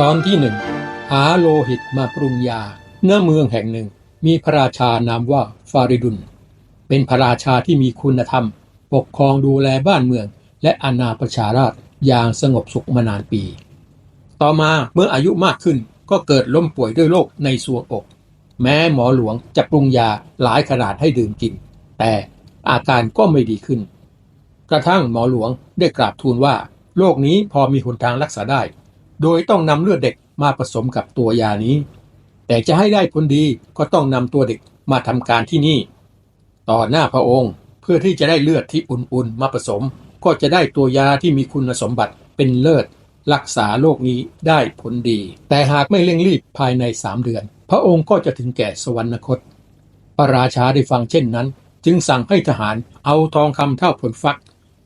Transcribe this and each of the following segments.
ตอนที่หนึ่งหาโลหิตมาปรุงยาเนื้อเมืองแห่งหนึ่ง มีพระราชานามว่าฟาริดุลเป็นพระราชาที่มีคุณธรรม ปกครองดูแลบ้านเมือง และอาณาประชาราษฎร์อย่างสงบสุขมานานปี ต่อมาเมื่ออายุมากขึ้นก็เกิดล้มป่วยด้วยโรคในสวงอก แม้หมอหลวงจะปรุงยาหลายขนาดให้ดื่มกิน แต่อาการก็ไม่ดีขึ้น กระทั่งหมอหลวงได้กราบทูลว่าโรคนี้พอมีหนทางรักษาได้ โดยต้องนำเลือดเด็กมาผสมกับตัวยานี้ แต่จะให้ได้ผลดีก็ต้องนำตัวเด็กมาทำการที่นี่ ต่อหน้าพระองค์เพื่อที่จะได้เลือดที่อุ่นๆมาผสม ก็จะได้ตัวยาที่มีคุณสมบัติเป็นเลิศรักษาโรคนี้ได้ผลดี แต่หากไม่เร่งรีบภายในสามเดือน พระองค์ก็จะถึงแก่สวรรคต พระราชาได้ฟังเช่นนั้น จึงสั่งให้ทหารเอาทองคำเท่าผลฟัก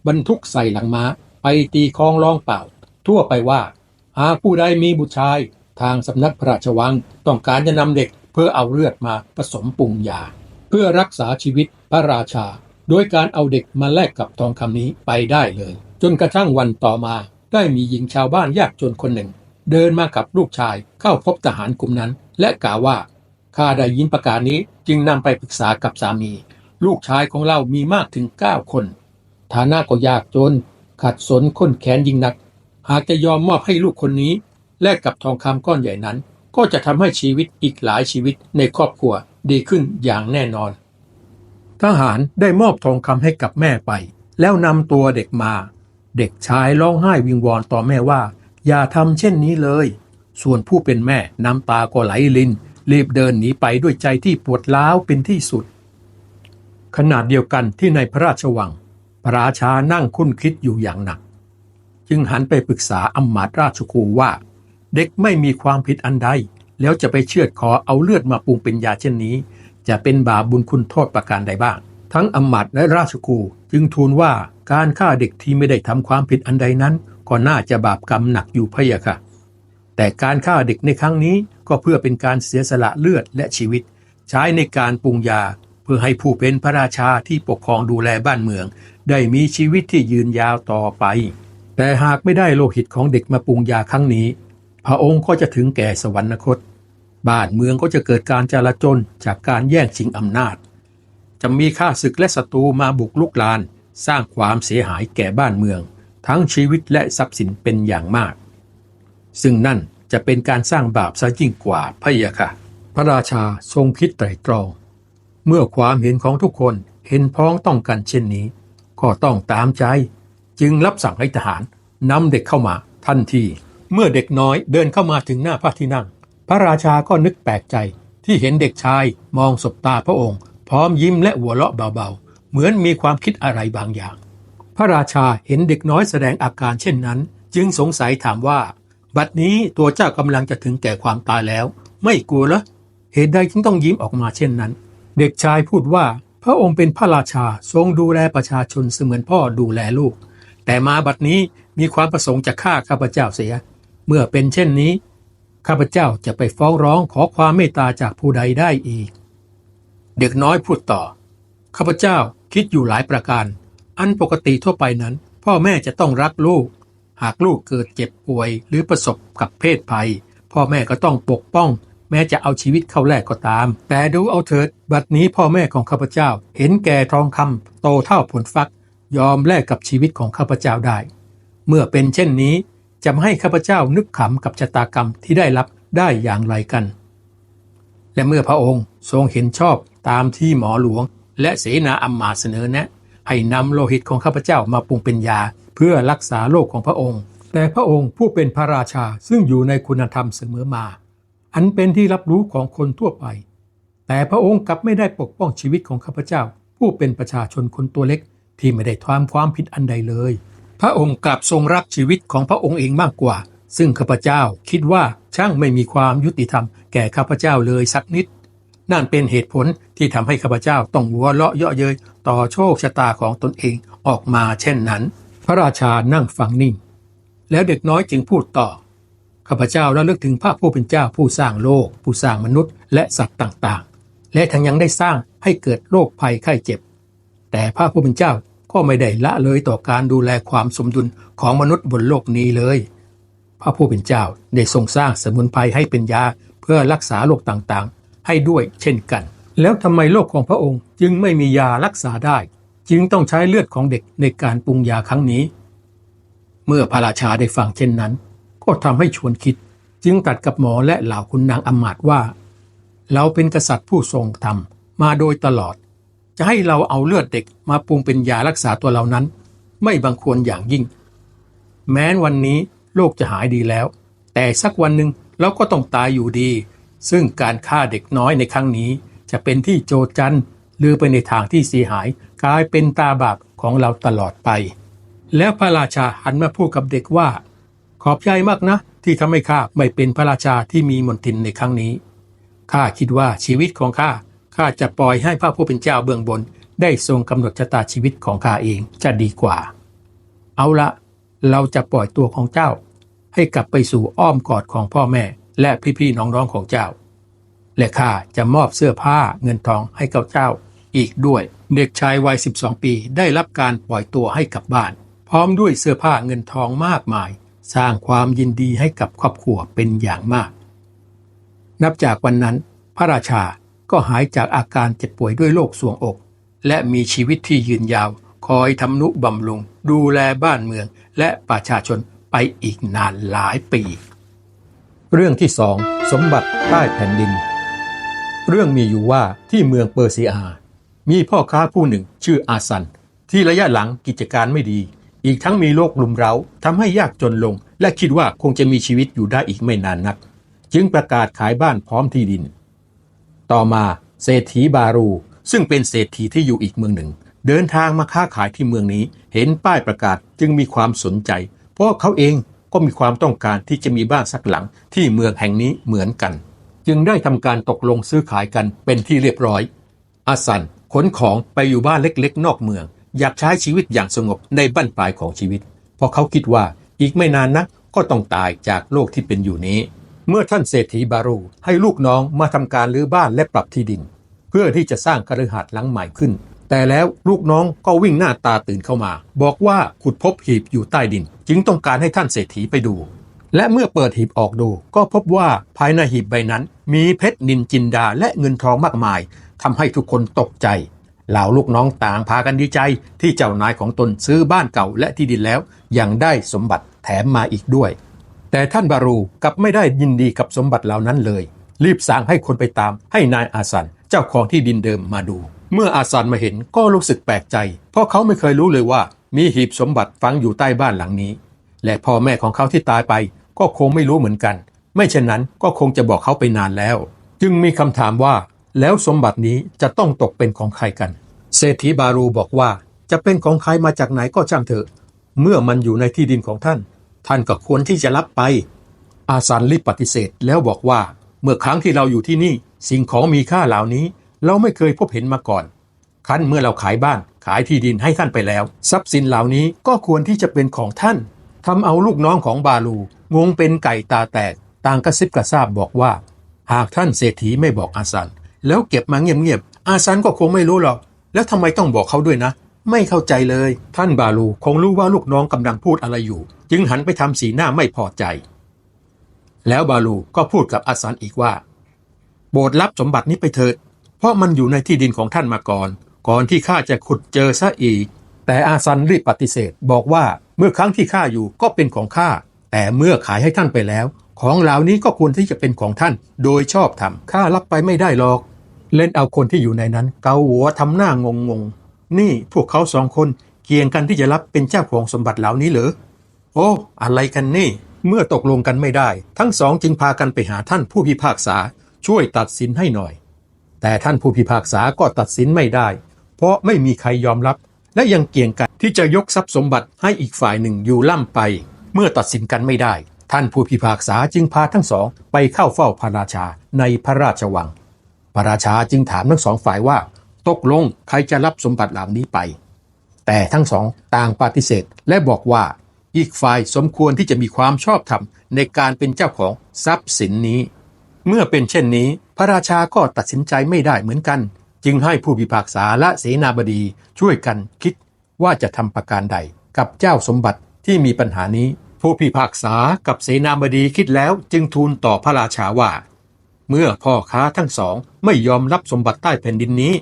บรรทุกใส่หลังม้า ไปตีคลองร้องเปล่า ทั่วไปว่า หากผู้ใดมีบุตรชาย ทางสำนักพระราชวัง ต้องการจะนำเด็กเพื่อเอาเลือดมาผสมปรุงยา เพื่อรักษาชีวิตพระราชา โดยการเอาเด็กมาแลกกับทองคำนี้ไปได้เลย จนกระทั่งวันต่อมา ได้มีหญิงชาวบ้านยากจนคนหนึ่ง เดินมากับลูกชายเข้าพบทหารกลุ่มนั้น และกล่าวว่าข้าได้ยินประกาศนี้จึงนำไปปรึกษากับสามี ลูกชายของเรามีมากถึงเก้าคน ฐานะก็ยากจน ขัดสนข้นแค้นยิ่งนัก หากจะยอมมอบให้ลูกคนนี้ แลกกับทองคำก้อนใหญ่นั้น ก็จะทำให้ชีวิตอีกหลายชีวิตในครอบครัวดีขึ้นอย่างแน่นอน ทหารได้มอบทองคำให้กับแม่ไป แล้วนำตัวเด็กมา เด็กชายร้องไห้วิงวอนต่อแม่ว่า อย่าทำเช่นนี้เลย ส่วนผู้เป็นแม่น้ำตาก็ไหลลินรีบเดินหนีไปด้วยใจที่ปวดร้าวเป็นที่สุด ขนาดเดียวกันที่ในพระราชวัง พระราชานั่งคุ้นคิดอยู่อย่างหนัก จึงหันไปปรึกษาอำมาตย์ราชครูว่า เด็กไม่มีความผิดอันใด แล้วจะไปเชือดคอเอาเลือดมาปรุงเป็นยาเช่นนี้ จะเป็นบาปบุญคุณโทษประการใดบ้าง ทั้งอำมาตย์และราชครูจึงทูลว่าการฆ่าเด็กที่ไม่ได้ทำความผิดอันใดนั้น ก็น่าจะบาปกรรมหนักอยู่พะยะค่ะ แต่การฆ่าเด็กในครั้งนี้ก็เพื่อเป็นการเสียสละเลือดและชีวิต ใช้ในการปรุงยาเพื่อให้ผู้เป็นพระราชาที่ปกครองดูแลบ้านเมือง ได้มีชีวิตที่ยืนยาวต่อไป แต่หากไม่ได้โลหิตของเด็กมาปรุงยาครั้งนี้ พระองค์ก็จะถึงแก่สวรรคต บ้านเมืองก็จะเกิดการจลาจลจากการแย่งชิงอำนาจ จะมีข้าศึกและศัตรูมาบุกลุกลาน สร้างความเสียหายแก่บ้านเมือง ทั้งชีวิตและทรัพย์สินเป็นอย่างมาก ซึ่งนั่นจะเป็นการสร้างบาปซะยิ่งกว่าพะยะค่ะ พระราชาทรงคิดไตรตรอง เมื่อความเห็นของทุกคนเห็นพ้องต้องกันเช่นนี้ ก็ต้องตามใจ จึงรับสั่งให้ทหารนำเด็กเข้ามาทันที เมื่อเด็กน้อยเดินเข้ามาถึงหน้าพระที่นั่ง พระราชาก็นึกแปลกใจที่เห็นเด็กชายมองสบตาพระองค์ พร้อมยิ้มและหัวเราะเบาๆ เหมือนมีความคิดอะไรบางอย่าง พระราชาเห็นเด็กน้อยแสดงอาการเช่นนั้น จึงสงสัยถามว่า บัดนี้ตัวเจ้ากำลังจะถึงแก่ความตายแล้ว ไม่กลัวเหรอเหตุใดจึงต้องยิ้มออกมาเช่นนั้น เด็กชายพูดว่าพระองค์เป็นพระราชาทรงดูแลประชาชนเสมือนพ่อดูแลลูก แต่มาบัดนี้มีความประสงค์จะฆ่าข้าพเจ้าเสีย เมื่อเป็นเช่นนี้ ข้าพเจ้าจะไปฟ้องร้องขอความเมตตาจากผู้ใดได้อีก เด็กน้อยพูดต่อ ข้าพเจ้าคิดอยู่หลายประการ อันปกติทั่วไปนั้น พ่อแม่จะต้องรักลูก หากลูกเกิดเจ็บป่วยหรือประสบกับเพศภัย พ่อแม่ก็ต้องปกป้อง แม้จะเอาชีวิตเข้าแลกก็ตาม แต่ดูเอาเถิด บัดนี้พ่อแม่ของข้าพเจ้า เห็นแก่ทองคำโตเท่าผลฟัก ยอมแลกกับชีวิตของข้าพเจ้าได้ เมื่อเป็นเช่นนี้จะให้ข้าพเจ้านึกขำกับชะตากรรมที่ได้รับได้อย่างไรกัน และเมื่อพระองค์ทรงเห็นชอบตามที่หมอหลวง และเสนาอัมมาตย์เสนอแนะ ให้นำโลหิตของข้าพเจ้ามาปรุงเป็นยาเพื่อรักษาโรคของพระองค์ แต่พระองค์ผู้เป็นพระราชาซึ่งอยู่ในคุณธรรมเสมอมา อันเป็นที่รับรู้ของคนทั่วไป แต่พระองค์กลับไม่ได้ปกป้องชีวิตของข้าพเจ้า ผู้เป็นประชาชนคนตัวเล็ก ที่ไม่ได้ทำความผิดอันใดเลย พระองค์กลับทรงรักชีวิตของพระองค์เองมากกว่า ซึ่งข้าพเจ้าคิดว่าช่างไม่มีความยุติธรรมแก่ข้าพเจ้าเลยสักนิด นั่นเป็นเหตุผลที่ทำให้ข้าพเจ้าต้องหัวเราะเยาะเย้ยต่อโชคชะตาของตนเองออกมาเช่นนั้น พระราชานั่งฟังนิ่ง แล้วเด็กน้อยจึงพูดต่อข้าพเจ้าระลึกถึงพระผู้เป็นเจ้าผู้สร้างโลก ผู้สร้างมนุษย์และสัตว์ต่างๆ และทั้งยังได้สร้างให้เกิดโรคภัยไข้เจ็บ แต่พระผู้เป็นเจ้าก็ไม่ได้ละเลยต่อการดูแลความสมดุลของมนุษย์บนโลกนี้เลย พระผู้เป็นเจ้าได้ทรงสร้างสมุนไพรให้เป็นยาเพื่อรักษาโรคต่างๆ ให้ด้วยเช่นกัน แล้วทำไมโรคของพระองค์จึงไม่มียารักษาได้ จึงต้องใช้เลือดของเด็กในการปรุงยาครั้งนี้ เมื่อพระราชาได้ฟังเช่นนั้น ก็ทำให้ชวนคิด จึงตัดกับหมอและเหล่าคุณนางอมาตว่า เราเป็นกษัตริย์ผู้ทรงธรรมมาโดยตลอด จะให้เราเอาเลือดเด็กมาปรุงเป็นยารักษาตัวเรานั้น ไม่บังควรอย่างยิ่ง แม้นวันนี้โรคจะหายดีแล้ว แต่สักวันหนึ่งเราก็ต้องตายอยู่ดี ซึ่งการฆ่าเด็กน้อยในครั้งนี้ จะเป็นที่โจจันหรือไปในทางที่เสียหายกลายเป็นตาบาปของเราตลอดไป แล้วพระราชาหันมาพูดกับเด็กว่า ขอบใจมากนะ ที่ทำให้ข้าไม่เป็นพระราชาที่มีมนทินในครั้งนี้ข้าคิดว่าชีวิตของข้า ข้าจะปล่อยให้พระผู้เป็นเจ้าเบื้องบน ได้ทรงกำหนดชะตาชีวิตของข้าเองจะดีกว่า เอาละเราจะปล่อยตัวของเจ้า ให้กลับไปสู่อ้อมกอดของพ่อแม่ และพี่ๆน้องๆของเจ้า และข้าจะมอบเสื้อผ้าเงินทองให้กับเจ้าอีกด้วย เด็กชายวัย 12 ปีได้รับการปล่อยตัวให้กลับบ้าน พร้อมด้วยเสื้อผ้าเงินทองมากมาย สร้างความยินดีให้กับครอบครัวเป็นอย่างมาก นับจากวันนั้นพระราชา ก็หายจากอาการเจ็บป่วยด้วยโรคสวงอก และมีชีวิตที่ยืนยาว คอยทำนุบำรุง ดูแลบ้านเมือง และประชาชนไปอีกนานหลายปี เรื่องที่สองสมบัติใต้แผ่นดิน เรื่องมีอยู่ว่าที่เมืองเปอร์เซียมีพ่อค้าผู้หนึ่งชื่ออาซัน ที่ระยะหลังกิจการไม่ดี อีกทั้งมีโรคลุมเร้าทำให้ยากจนลง และคิดว่าคงจะมีชีวิตอยู่ได้อีกไม่นานนัก จึงประกาศขายบ้านพร้อมที่ดิน ต่อมาเศรษฐีบารู ซึ่งเป็นเศรษฐีที่อยู่อีกเมืองหนึ่ง เดินทางมาค้าขายที่เมืองนี้ เห็นป้ายประกาศจึงมีความสนใจ เพราะเขาเองก็มีความต้องการที่จะมีบ้านสักหลังที่เมืองแห่งนี้เหมือนกัน จึงได้ทำการตกลงซื้อขายกันเป็นที่เรียบร้อยอาสันขนของไปอยู่บ้านเล็กๆ นอกเมือง อยากใช้ชีวิตอย่างสงบในบั้นปลายของชีวิต เพราะเขาคิดว่าอีกไม่นานนักก็ต้องตายจากโลกที่เป็นอยู่นี้ เมื่อท่านเศรษฐีบารูให้ลูกน้องมาทำการรื้อบ้านและปรับที่ดิน เพื่อที่จะสร้างคฤหาสน์หลังใหม่ขึ้น แต่แล้วลูกน้องก็วิ่งหน้าตาตื่นเข้ามา บอกว่าขุดพบหีบอยู่ใต้ดิน จึงต้องการให้ท่านเศรษฐีไปดู และเมื่อเปิดหีบออกดูก็พบว่าภายในหีบใบนั้น มีเพชรนินจินดาและเงินทองมากมายทำให้ทุกคนตกใจเหล่าลูกน้องต่างพากันดีใจที่เจ้านายของตนซื้อบ้านเก่าและที่ดินแล้วยังได้สมบัติแถมมาอีกด้วย แต่ท่านบารูกลับไม่ได้ยินดีกับสมบัติเหล่านั้นเลย รีบสั่งให้คนไปตาม ให้นายอาสันเจ้าของที่ดินเดิมมาดู เมื่ออาสันมาเห็นก็รู้สึกแปลกใจ เพราะเขาไม่เคยรู้เลยว่า มีหีบสมบัติฝังอยู่ใต้บ้านหลังนี้ และพ่อแม่ของเขาที่ตายไป ก็คงไม่รู้เหมือนกัน ไม่เช่นนั้นก็คงจะบอกเขาไปนานแล้ว จึงมีคำถามว่า แล้วสมบัตินี้จะต้องตกเป็นของใครกัน เศรษฐีบารูบอกว่าจะเป็นของใครมาจากไหนก็ช่างเถอะ เมื่อมันอยู่ในที่ดินของท่าน ท่านก็ควรที่จะรับไป อาสันรีบปฏิเสธแล้วบอกว่า เมื่อครั้งที่เราอยู่ที่นี่ สิ่งของมีค่าเหล่านี้ เราไม่เคยพบเห็นมาก่อนครั้นเมื่อเราขายบ้านขายที่ดินให้ท่านไปแล้ว ทรัพย์สินเหล่านี้ก็ควรที่จะเป็นของท่านทำเอาลูกน้องของบาลูงงเป็นไก่ตาแตกต่างกระซิบกระซาบบอกว่า หากท่านเศรษฐีไม่บอกอาสัน แล้วเก็บมาเงียบๆอาสันก็คงไม่รู้หรอก แล้วทำไมต้องบอกเขาด้วยนะ ไม่เข้าใจเลย ท่านบาลูคงรู้ว่าลูกน้องกำลังพูดอะไรอยู่ จึงหันไปทำสีหน้าไม่พอใจ แล้วบาลูก็พูดกับอาสันอีกว่าโปรดรับสมบัตินี้ไปเถิด เพราะมันอยู่ในที่ดินของท่านมาก่อน ก่อนที่ข้าจะขุดเจอซะอีก แต่อาซันรีบปฏิเสธ บอกว่าเมื่อครั้งที่ข้าอยู่ก็เป็นของข้า แต่เมื่อขายให้ท่านไปแล้ว ของเหล่านี้ก็ควรที่จะเป็นของท่าน โดยชอบธรรมข้ารับไปไม่ได้หรอก เล่นเอาคนที่อยู่ในนั้น เกาหัวทำหน้างงง นี่พวกเขาสองคนเกี่ยงกันที่จะรับเป็นเจ้าของสมบัติเหล่านี้เหรอ โอ้ อะไรกันนี่ เมื่อตกลงกันไม่ได้ ทั้งสองจึงพากันไปหาท่านผู้พิพากษาช่วยตัดสินให้หน่อย แต่ท่านผู้พิพากษาก็ตัดสินไม่ได้ เพราะไม่มีใครยอมรับ และยังเกี่ยงกันที่จะยกทรัพย์สมบัติให้อีกฝ่ายหนึ่งอยู่ล่ำไป เมื่อตัดสินกันไม่ได้ ท่านผู้พิพากษาจึงพาทั้งสองไปเข้าเฝ้าพระราชาในพระราชวัง พระราชาจึงถามทั้งสองฝ่ายว่า ตกลงใครจะรับสมบัติเหล่านี้ไป แต่ทั้งสองต่างปฏิเสธและบอกว่าอีกฝ่ายสมควรที่จะมีความชอบธรรมในการเป็นเจ้าของทรัพย์สินนี้ เมื่อเป็นเช่นนี้ พระราชาก็ตัดสินใจไม่ได้เหมือนกัน จึงให้ผู้พิพากษาและเสนาบดีช่วยกันคิดว่าจะทำประการใดกับเจ้าสมบัติที่มีปัญหานี้ ผู้พิพากษากับเสนาบดีคิดแล้วจึงทูลต่อพระราชาว่า เมื่อพ่อค้าทั้งสองไม่ยอมรับสมบัติใต้แผ่นดินนี้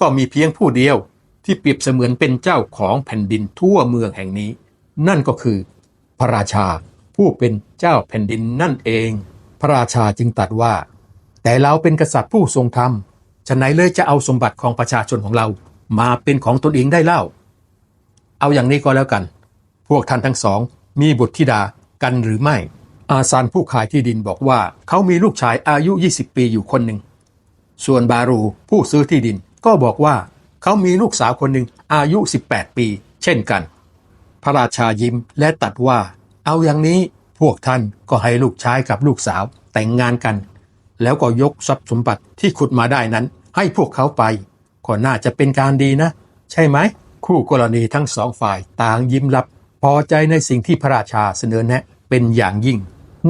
ก็มีเพียงผู้เดียวที่เปรียบเสมือนเป็นเจ้าของแผ่นดินทั่วเมืองแห่งนี้ นั่นก็คือ พระราชาผู้เป็นเจ้าแผ่นดินนั่นเอง พระราชาจึงตรัสว่า แต่เราเป็นกษัตริย์ผู้ทรงธรรมฉะไหนเลยจะเอาสมบัติของประชาชนของเรามาเป็นของตนเองได้เล่า เอาอย่างนี้ก็แล้วกัน พวกท่านทั้งสอง มีบุตรธิดากันหรือไม่ อาซานผู้ขายที่ดินบอกว่าเขามีลูกชายอายุ 20 ปีอยู่คนหนึ่ง ส่วนบารูผู้ซื้อที่ดิน ก็บอกว่าเขามีลูกสาวคนหนึ่งอายุ 18 ปี เช่นกัน พระราชายิ้มและตัดว่า เอาอย่างนี้พวกท่านก็ให้ลูกชายกับลูกสาวแต่งงานกัน แล้วก็ยกทรัพย์สมบัติที่ขุดมาได้นั้น ให้พวกเขาไป ก็น่าจะเป็นการดีนะ ใช่ไหม คู่กรณีทั้งสองฝ่ายต่างยิ้มรับ พอใจในสิ่งที่พระราชาเสนอแนะเป็นอย่างยิ่ง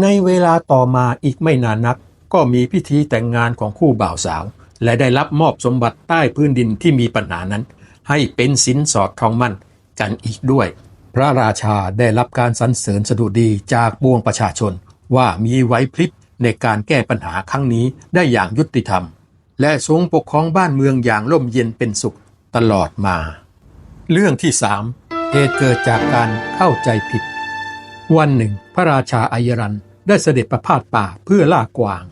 ในเวลาต่อมาอีกไม่นานนัก ก็มีพิธีแต่งงานของคู่บ่าวสาว และได้รับมอบสมบัติใต้พื้นดินที่มีปัญหานั้น ให้เป็นสินสอดทองมั่นกันอีกด้วย พระราชาได้รับการสรรเสริญสดุดีจากปวงประชาชน ว่ามีไหวพริบในการแก้ปัญหาครั้งนี้ได้อย่างยุติธรรม และทรงปกครองบ้านเมืองอย่างร่มเย็นเป็นสุขตลอดมา เรื่องที่สามเหตุเกิดจากการเข้าใจผิด วันหนึ่ง พระราชาอายรันได้เสด็จประพาสป่าเพื่อล่ากวาง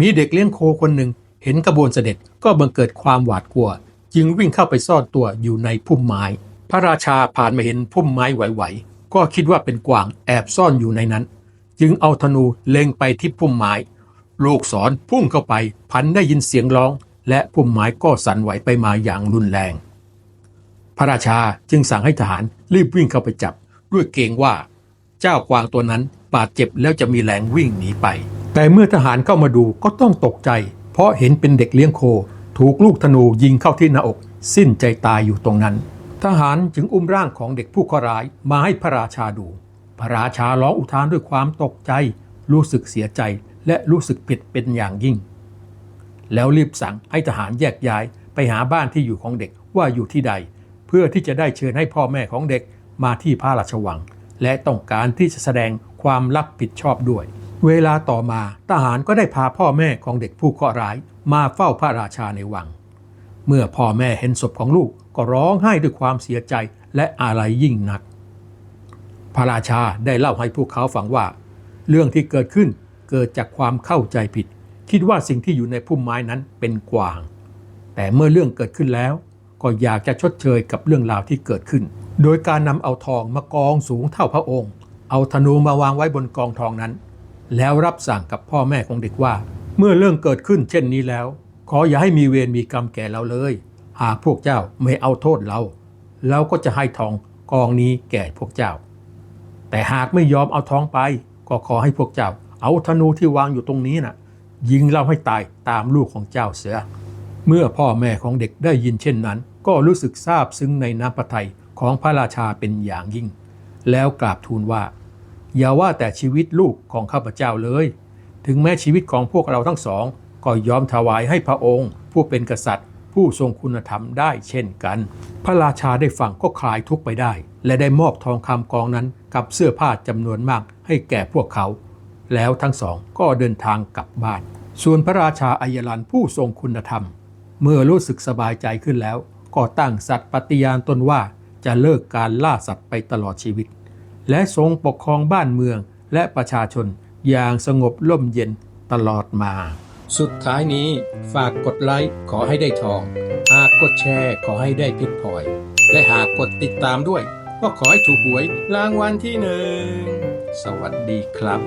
มีเด็กเลี้ยงโคคนหนึ่ง เห็นกระบวนเสด็จก็บังเกิดความหวาดกลัว จึงวิ่งเข้าไปซ่อนตัวอยู่ในพุ่มไม้ พระราชาผ่านมาเห็นพุ่มไม้ไหวๆก็คิดว่าเป็นกวางแอบซ่อนอยู่ในนั้น จึงเอาธนูเล็งไปที่พุ่มไม้ ลูกศรพุ่งเข้าไปพันได้ยินเสียงร้อง และพุ่มไม้ก็สั่นไหวไปมาอย่างรุนแรง พระราชาจึงสั่งให้ทหารรีบวิ่งเข้าไปจับ ด้วยเกรงว่า เจ้ากวางตัวนั้นบาดเจ็บแล้วจะมีแรงวิ่งหนีไป แต่เมื่อทหารเข้ามาดูก็ต้องตกใจ ราะเห็นเป็นเด็กเลี้ยงโค ถูกลูกธนูยิงเข้าที่หน้าอก สิ้นใจตายอยู่ตรงนั้น ทหารจึงอุ้มร่างของเด็กผู้เคระห์ร้ายมาให้พระราชาดู พระราชาร้องอุทานด้วยความตกใจ รู้สึกเสียใจและรู้สึกผิดเป็นอย่างยิ่ง แล้วรีบสั่งให้ทหารแยกย้ายไปหาบ้านที่อยู่ของเด็กว่าอยู่ที่ใด เพื่อที่จะได้เชิญให้พ่อแม่ของเด็กมาที่พระราชวัง และต้องการที่จะแสดงความรับผิดชอบด้วย เวลาต่อมาทหารก็ได้พาพ่อแม่ของเด็กผู้เคราะห์ร้ายมาเฝ้าพระราชาในวัง เมื่อพ่อแม่เห็นศพของลูกก็ร้องไห้ด้วยความเสียใจและอาลัยยิ่งนัก พระราชาได้เล่าให้พวกเขาฟังว่า เรื่องที่เกิดขึ้นเกิดจากความเข้าใจผิด คิดว่าสิ่งที่อยู่ในพุ่มไม้นั้นเป็นกวาง แต่เมื่อเรื่องเกิดขึ้นแล้ว ก็อยากจะชดเชยกับเรื่องราวที่เกิดขึ้น โดยการนำเอาทองมากองสูงเท่าพระองค์ เอาธนูมาวางไว้บนกองทองนั้น แล้วรับสั่งกับพ่อแม่ของเด็กว่า เมื่อเรื่องเกิดขึ้นเช่นนี้แล้ว ขออย่าให้มีเวรมีกรรมแก่เราเลย หากพวกเจ้าไม่เอาโทษเราเราก็จะให้ทองกองนี้แก่พวกเจ้า แต่หากไม่ยอมเอาทองไป ก็ขอให้พวกเจ้า เอาธนูที่วางอยู่ตรงนี้น่ะ ยิงเราให้ตายตามลูกของเจ้าเสียเมื่อพ่อแม่ของเด็กได้ยินเช่นนั้น ก็รู้สึกซาบซึ้งในน้ำพระทัยของพระราชาเป็นอย่างยิ่ง แล้วกราบทูลว่า อย่าว่าแต่ชีวิตลูกของข้าพเจ้าเลย ถึงแม้ชีวิตของพวกเราทั้งสอง ก็ยอมถวายให้พระองค์ ผู้เป็นกษัตริย์ ผู้ทรงคุณธรรมได้เช่นกัน พระราชาได้ฟังก็คลายทุกข์ไปได้ และได้มอบทองคำกองนั้นกับเสื้อผ้าจำนวนมากให้แก่พวกเขา แล้วทั้งสองก็เดินทางกลับบ้าน ส่วนพระราชาอัยรันผู้ทรงคุณธรรม เมื่อรู้สึกสบายใจขึ้นแล้ว ก็ตั้งสัตย์ปฏิญาณตนว่าจะเลิกการล่าสัตว์ไปตลอดชีวิต และทรงปกครองบ้านเมืองและประชาชนอย่างสงบร่มเย็นตลอดมา สุดท้ายนี้ฝากกดไลค์ขอให้ได้ทอง หากกดแชร์ขอให้ได้เพชรพลอย และหากกดติดตามด้วย ก็ขอให้ถูกหวยรางวัลที่หนึ่ง สวัสดีครับ